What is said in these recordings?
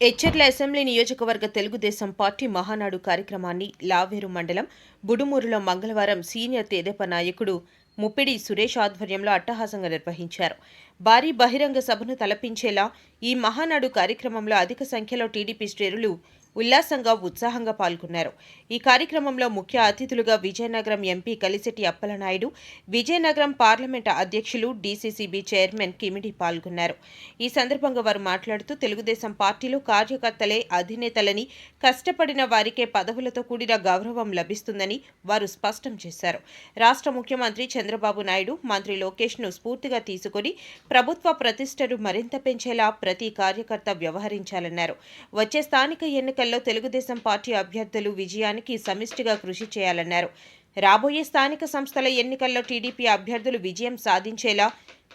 Etcherla assembly నియోజకవర్గ Telugu Desam party Mahanadu కార్యక్రమాన్ని లావేరు మండలం బుడుమూరులో మంగళవారం సీనియర్ తెదేప నాయకుడు ముప్పిడి సురేష్ ఆధ్వర్యంలో అట్టహాసంగా నిర్వహించారు. భారీ బహిరంగ సభను తలపించేలా ఈ మహానాడు కార్యక్రమంలో అధిక సంఖ్యలో టీడీపీ శ్రేణులు ఉల్లాసంగా ఉత్సాహంగా పాల్గొన్నారు. ఈ కార్యక్రమంలో ముఖ్య అతిథులుగా విజయనగరం ఎంపీ కలిశెట్టి అప్పలనాయుడు విజయనగరం పార్లమెంట్ అధ్యక్షులు డీసీసీబీ చైర్మన్ కిమిడి పాల్గొన్నారు. ఈ సందర్భంగా వారు మాట్లాడుతూ తెలుగుదేశం పార్టీలో కార్యకర్తలే అధినేతలని కష్టపడిన వారికే పదవులతో కూడిన గౌరవం లభిస్తుందని వారు స్పష్టం చేశారు. రాష్ట్ర ముఖ్యమంత్రి చంద్రబాబు నాయుడు మంత్రి లోకేష్ను స్ఫూర్తిగా తీసుకుని ప్రభుత్వ ప్రతిష్టను మరింత పెంచేలా ప్రతి కార్యకర్త వ్యవహరించాలన్నారు. వచ్చే స్థానిక ఎన్నికల్లో తెలుగుదేశం పార్టీ అభ్యర్థులు విజయానికి సమిష్టిగా కృషి చేయాలన్నారు. రాబోయే స్థానిక సంస్థల ఎన్నికల్లో టీడీపీ అభ్యర్థులు విజయం సాధించేలా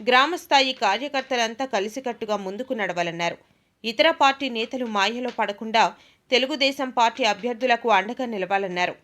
గ్రామస్థాయి కార్యకర్తలంతా కలిసికట్టుగా ముందుకు నడవాలన్నారు. ఇతర పార్టీ నేతలు మాయలో పడకుండా తెలుగుదేశం పార్టీ అభ్యర్థులకు అండగా నిలవాలన్నారు.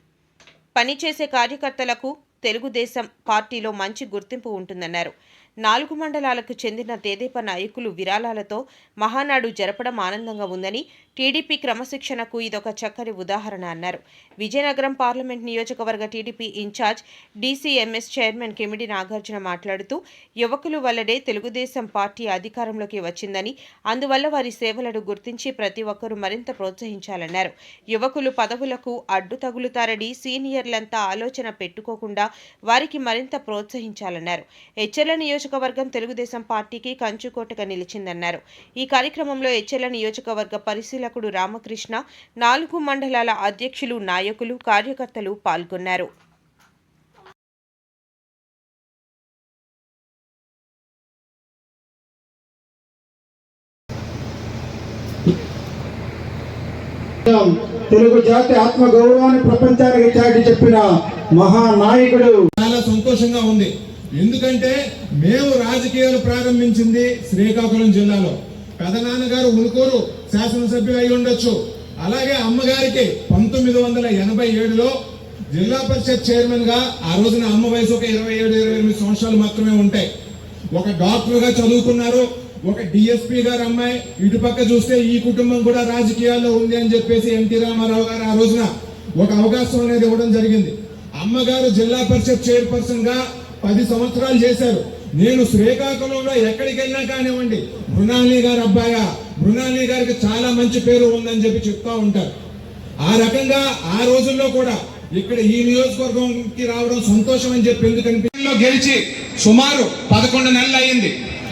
పనిచేసే కార్యకర్తలకు తెలుగుదేశం పార్టీలో మంచి గుర్తింపు ఉంటుందన్నారు. నాలుగు మండలాలకు చెందిన తేదేప నాయకులు విరాళాలతో మహానాడు జరపడం ఆనందంగా ఉందని టీడీపీ క్రమశిక్షణకు ఇదొక చక్కని ఉదాహరణ అన్నారు. విజయనగరం పార్లమెంట్ నియోజకవర్గ TDP incharge DCMS chairman Kimidi Nagarjuna మాట్లాడుతూ యువకులు వల్లనే తెలుగుదేశం పార్టీ అధికారంలోకి వచ్చిందని అందువల్ల వారి సేవలను గుర్తించి ప్రతి ఒక్కరూ మరింత ప్రోత్సహించాలన్నారు. యువకులు పదవులకు అడ్డు తగులుతారని సీనియర్లంతా ఆలోచన పెట్టుకోకుండా వారికి మరింత ప్రోత్సహించాలన్నారు. హెచ్ఎల్ల నియోజకవర్గం తెలుగుదేశం పార్టీకి కంచుకోటగా నిలిచిందన్నారు. ఈ కార్యక్రమంలో హెచ్ఎల్ల నియోజకవర్గ పరిశీలకుడు రామకృష్ణ నాలుగు మండలాల అధ్యక్షులు నాయకులు కార్యకర్తలు పాల్గొన్నారు. తెలుగు జాతి ఆత్మ గౌరవాన్ని ప్రపంచానికి చాటి చెప్పిన మహానాయకుడు. చాలా సంతోషంగా ఉంది. ఎందుకంటే మేము రాజకీయాలు ప్రారంభించింది శ్రీకాకుళం జిల్లాలో. పెదనాన్నగారు ఉనుకోరు శాసనసభ్యులు అయి ఉండొచ్చు. అలాగే అమ్మగారికి పంతొమ్మిది వందల ఎనభై ఏడులో జిల్లా పరిషత్ చైర్మన్గా ఆ రోజున అమ్మ వయసు ఒక ఇరవై ఏడు ఇరవై ఎనిమిది సంవత్సరాలు మాత్రమే ఉంటాయి. ఒక డాక్టర్గా చదువుకున్నారు ఒక డిఎస్పీ గారు అమ్మాయి. ఇటు పక్క చూస్తే ఈ కుటుంబం కూడా రాజకీయాల్లో ఉంది అని చెప్పేసి ఎన్టీ రామారావు గారు ఆ రోజున ఒక అవకాశం అనేది ఇవ్వడం జరిగింది. అమ్మగారు జిల్లా పరిషత్ చైర్పర్సన్గా పది సంవత్సరాలు చేశారు. నేను శ్రీకాకుళంలో ఎక్కడికి వెళ్ళినా కానివ్వండి మృణాలి గారి అబ్బాయ మృణాలి గారికి చాలా మంచి పేరు ఉందని చెప్పి చెప్తా ఉంటారు. ఆ రకంగా ఆ రోజుల్లో కూడా ఇక్కడ ఈ నియోజకవర్గంకి రావడం సంతోషం అని చెప్పి ఎందుకంటే గెలిచి సుమారు పదకొండు నెలలు అయింది.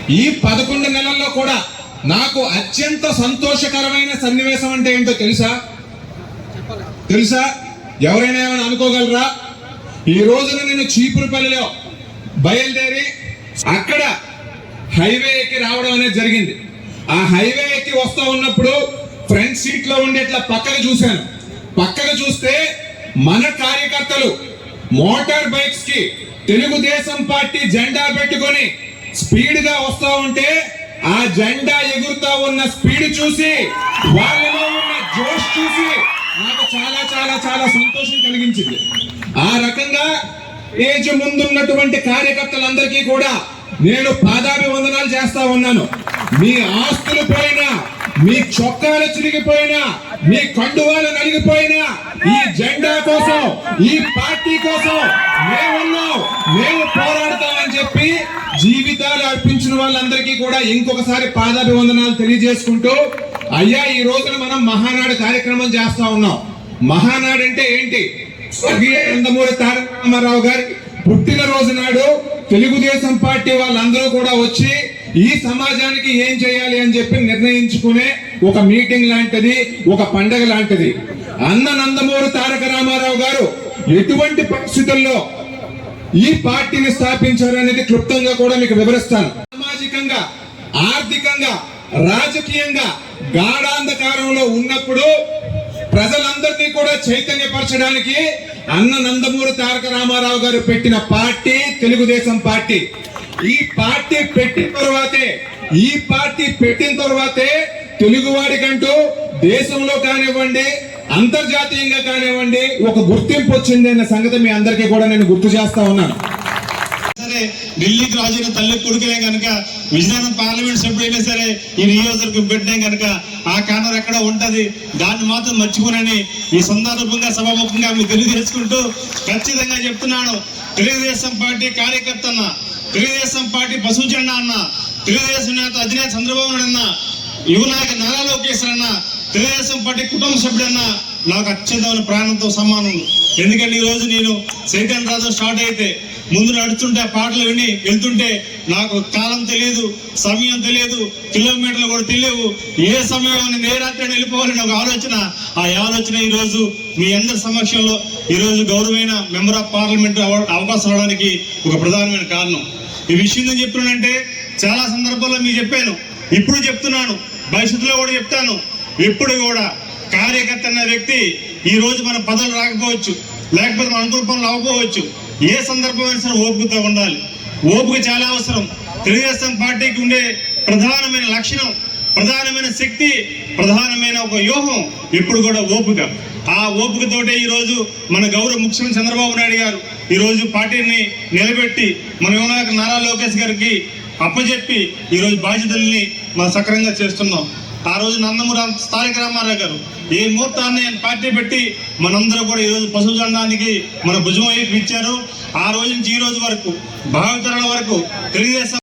ఈ పదకొండు నెలల్లో కూడా నాకు అత్యంత సంతోషకరమైన సన్నివేశం అంటే ఏంటో తెలుసా? తెలుసా? ఎవరైనా ఏమైనా అనుకోగలరా? ఈ రోజున నేను చీపురుపల్లిలో బయలుదేరి అక్కడ హైవే ఎక్కి రావడం అనేది జరిగింది. ఆ హైవే ఎక్కి వస్తా ఉన్నప్పుడు ఫ్రంట్ సీట్లో ఉండి ఇట్లా పక్కకు చూశాను. పక్కకు చూస్తే మన కార్యకర్తలు మోటార్ బైక్స్కి తెలుగుదేశం పార్టీ జెండా పెట్టుకొని స్పీడ్గా వస్తూ ఉంటే ఆ జెండా ఎగురుతా ఉన్న స్పీడ్ చూసి వాళ్ళలో ఉన్న జోష్ చూసి నాకు చాలా చాలా చాలా సంతోషం కలిగించింది. ఆ రకంగా ఏజ్ ముందున్నటువంటి కార్యకర్తలందరికీ కూడా నేను పాదాభివందనాలు చేస్తా ఉన్నాను. మీ ఆస్తులు పోయినా మీ చొక్కాలు చిరిగిపోయినా మీ కండువాలు నలిగిపోయినా ఈ జెండా కోసం ఈ పార్టీ కోసం మేమున్నాం మేము పోరాడతామని చెప్పి జీవితాలు అర్పించిన వాళ్ళందరికీ కూడా ఇంకొకసారి పాదాభివందనాలు తెలియజేసుకుంటూ అయ్యా ఈ రోజున మనం మహానాడు కార్యక్రమం చేస్తా ఉన్నాం. మహానాడు అంటే ఏంటి? స్వర్గీయ నందమూరి తారక రామారావు గారి పుట్టినరోజు నాడు తెలుగుదేశం పార్టీ వాళ్ళందరూ కూడా వచ్చి ఈ సమాజానికి ఏం చేయాలి అని చెప్పి నిర్ణయించుకునే ఒక మీటింగ్ లాంటిది ఒక పండగ లాంటిది. అన్న నందమూరి తారక రామారావు గారు ఎటువంటి పరిస్థితుల్లో ఈ పార్టీని స్థాపించారు అనేది క్లుప్తంగా కూడా మీకు వివరిస్తాను. సామాజికంగా ఆర్థికంగా రాజకీయంగా గాఢాంధకారంలో ఉన్నప్పుడు ప్రజలందరినీ కూడా చైతన్యపరచడానికి అన్న నందమూరి తారక రామారావు గారు పెట్టిన పార్టీ తెలుగుదేశం పార్టీ. ఈ పార్టీ పెట్టిన తర్వాతే ఈ పార్టీ పెట్టిన తర్వాతే తెలుగువాడికంటూ దేశంలో కానివ్వండి అంతర్జాతీయంగా కానివ్వండి ఒక గుర్తింపు వచ్చింది అన్న సంగతి మీ అందరికీ కూడా నేను గుర్తు చేస్తా ఉన్నాను. సరే ఢిల్లీకి రాజైన తల్లి కొడుకులే కనుక విజయనగరం పార్లమెంట్ సభ్యుడైనా సరే ఈ నియోజకవర్గం పెట్టినా కనుక ఆ కానర్ ఎక్కడ ఉంటది. దాన్ని మాత్రం మర్చిపోనని ఈ సందర్భంగా సభాముఖంగా మీకు తెలియజేసుకుంటూ ఖచ్చితంగా చెప్తున్నాను. తెలుగుదేశం పార్టీ కార్యకర్త అన్న తెలుగుదేశం పార్టీ పశువు అన్న తెలుగుదేశం నేత అధినేత చంద్రబాబు నాయుడు అన్న యువనాయక నారా లోకేశ్వర్ అన్న తెలుగుదేశం పార్టీ కుటుంబ సభ్యుడన్న నాకు అత్యంతమైన ప్రాణంతో సమానం ఎందుకంటే ఈ రోజు నేను చైతన్య రాజు స్టార్ట్ అయితే ముందు నడుస్తుంటే ఆ పాటలు విని వెళ్తుంటే నాకు కాలం తెలియదు సమయం తెలియదు కిలోమీటర్లు కూడా తెలియవు. ఏ సమయంలో నేను ఏ రాత్రి వెళ్ళిపోవాలని ఒక ఆలోచన. ఆ ఆలోచన ఈ రోజు మీ అందరి సమక్షంలో ఈరోజు గౌరవమైన మెంబర్ ఆఫ్ పార్లమెంట్ అవకాశం అవడానికి ఒక ప్రధానమైన కారణం. ఈ విషయం నేను చెప్తున్నానంటే చాలా సందర్భాల్లో మీకు చెప్పాను. ఇప్పుడు చెప్తున్నాను. భవిష్యత్తులో కూడా చెప్తాను. ఇప్పుడు కూడా కార్యకర్త అనే వ్యక్తి ఈ రోజు మన పదవులు రాకపోవచ్చు. లేకపోతే మన అనుకూల పనులు అవ్వకపోవచ్చు. ఏ సందర్భమైనా సరే ఓపికతో ఉండాలి. ఓపిక చాలా అవసరం. తెలుగుదేశం పార్టీకి ఉండే ప్రధానమైన లక్షణం ప్రధానమైన శక్తి ప్రధానమైన ఒక వ్యూహం ఇప్పుడు కూడా ఓపిక. ఆ ఓపికతోటే ఈరోజు మన గౌరవ ముఖ్యమంత్రి చంద్రబాబు నాయుడు గారు ఈరోజు పార్టీని నిలబెట్టి మన యువనాయక నారా లోకేష్ గారికి అప్పచెప్పి ఈరోజు బాధ్యతల్ని మనం సక్రమంగా చేస్తున్నాం. ఆ రోజు నందమూరి స్థానిక రామారావు గారు ఈ ముహూర్తాన్ని ఆయన పార్టీ పెట్టి మనందరూ కూడా ఈ రోజు పశువు జెండానికి మన భుజం వైపు ఇచ్చారు. ఆ రోజు నుంచి ఈ రోజు వరకు భావితరాల వరకు తెలుగుదేశం